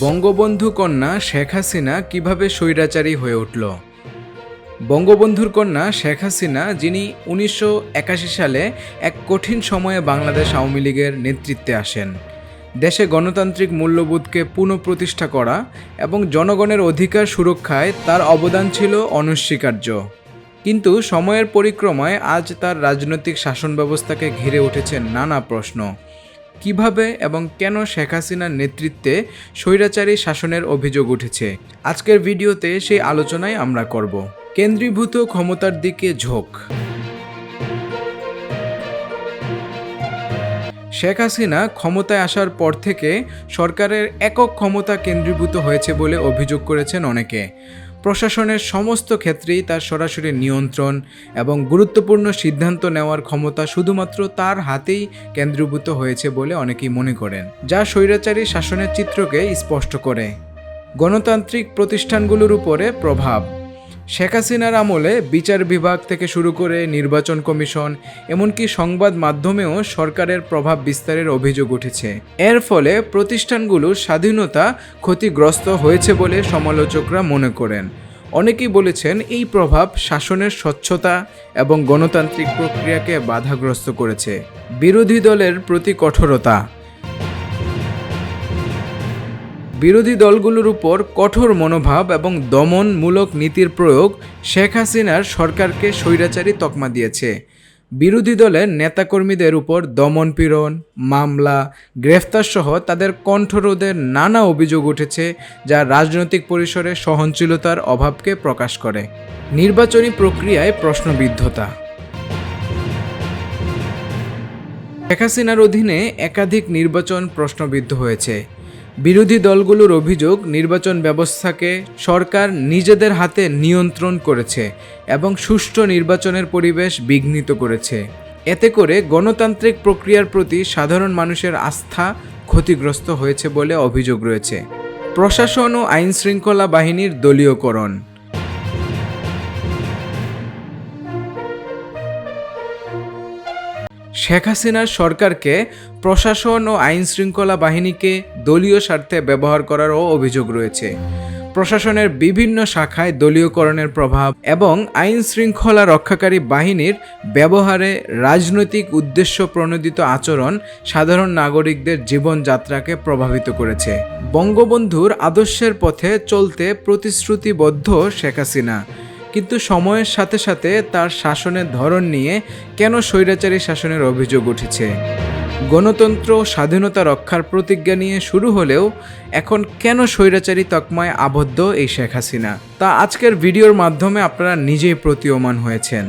বঙ্গবন্ধু কন্যা শেখ হাসিনা কীভাবে স্বৈরাচারী হয়ে উঠল? বঙ্গবন্ধুর কন্যা শেখ হাসিনা, যিনি উনিশশো একাশি সালে এক কঠিন সময়ে বাংলাদেশ আওয়ামী লীগের নেতৃত্বে আসেন। দেশে গণতান্ত্রিক মূল্যবোধকে পুনঃপ্রতিষ্ঠা করা এবং জনগণের অধিকার সুরক্ষায় তার অবদান ছিল অনস্বীকার্য। কিন্তু সময়ের পরিক্রমায় আজ তার রাজনৈতিক শাসন ব্যবস্থাকে ঘিরে উঠেছে নানা প্রশ্ন। কীভাবে এবং কেন শেখ হাসিনার নেতৃত্বে স্বৈরাচারী শাসনের অভিযোগ উঠেছে? আজকের ভিডিওতে সেই আলোচনায় আমরা করব। কেন্দ্রীভূত ক্ষমতার দিকে ঝোঁক। শেখ হাসিনা ক্ষমতায় আসার পর থেকে সরকারের একক ক্ষমতা কেন্দ্রীভূত হয়েছে বলে অভিযোগ করেছেন অনেকে। প্রশাসনের সমস্ত ক্ষেত্রেই তার সরাসরি নিয়ন্ত্রণ এবং গুরুত্বপূর্ণ সিদ্ধান্ত নেওয়ার ক্ষমতা শুধুমাত্র তার হাতেই কেন্দ্রীভূত হয়েছে বলে অনেকেই মনে করেন, যা স্বৈরাচারী শাসনের চিত্রকে স্পষ্ট করে। গণতান্ত্রিক প্রতিষ্ঠানগুলোর উপরে প্রভাব। শেখ হাসিনার আমলে বিচার বিভাগ থেকে শুরু করে নির্বাচন কমিশন, এমনকি সংবাদ মাধ্যমেও সরকারের প্রভাব বিস্তারের অভিযোগ উঠেছে। এর ফলে প্রতিষ্ঠানগুলোর স্বাধীনতা ক্ষতিগ্রস্ত হয়েছে বলে সমালোচকরা মনে করেন। অনেকেই বলেছেন এই প্রভাব শাসনের স্বচ্ছতা এবং গণতান্ত্রিক প্রক্রিয়াকে বাধাগ্রস্ত করেছে। বিরোধী দলের প্রতি কঠোরতা বিরোধী দলগুলোর উপর কঠোর মনোভাব এবং দমনমূলক নীতির প্রয়োগ শেখ হাসিনার সরকারকে স্বৈরাচারী তকমা দিয়েছে। বিরোধী দলের নেতাকর্মীদের উপর দমনপীড়ন মামলা গ্রেফতার সহ তাদের কণ্ঠরোধের নানা অভিযোগ উঠেছে যা রাজনৈতিক পরিসরে সহনশীলতার অভাবকে প্রকাশ করে। নির্বাচনী প্রক্রিয়ায় প্রশ্নবিদ্ধতা। শেখ হাসিনার অধীনে একাধিক নির্বাচন প্রশ্নবিদ্ধ হয়েছে। বিরোধী দলগুলোর অভিযোগ, নির্বাচন ব্যবস্থাকে সরকার নিজেদের হাতে নিয়ন্ত্রণ করেছে এবং সুষ্ঠু নির্বাচনের পরিবেশ বিঘ্নিত করেছে। এতে করে গণতান্ত্রিক প্রক্রিয়ার প্রতি সাধারণ মানুষের আস্থা ক্ষতিগ্রস্ত হয়েছে বলে অভিযোগ রয়েছে। প্রশাসন ও আইনশৃঙ্খলা বাহিনীর দলীয়করণ শেখ হাসিনার সরকারকে প্রশাসন ও আইন শৃঙ্খলা বাহিনীকে দলীয় স্বার্থে ব্যবহার করারও অভিযোগ রয়েছে। প্রশাসনের বিভিন্ন শাখায় দলীয়করণের প্রভাব এবং আইন শৃঙ্খলা রক্ষাকারী বাহিনীর ব্যবহারে রাজনৈতিক উদ্দেশ্য প্রণোদিত আচরণ সাধারণ নাগরিকদের জীবনযাত্রাকে প্রভাবিত করেছে। বঙ্গবন্ধুর আদর্শের পথে চলতে প্রতিশ্রুতিবদ্ধ শেখ হাসিনা। কিন্তু সময়ের সাথে সাথে তার শাসনের ধরন নিয়ে কেন স্বৈরাচারী শাসনের অভিযোগ উঠেছে? গণতন্ত্র স্বাধীনতা রক্ষার প্রতিজ্ঞা নিয়ে শুরু হলেও এখন কেন স্বৈরাচারী তকমায় আবদ্ধ এই শেখ হাসিনা? তা আজকের ভিডিওর মাধ্যমে আপনারা নিজেই প্রতীয়মান হয়েছেন।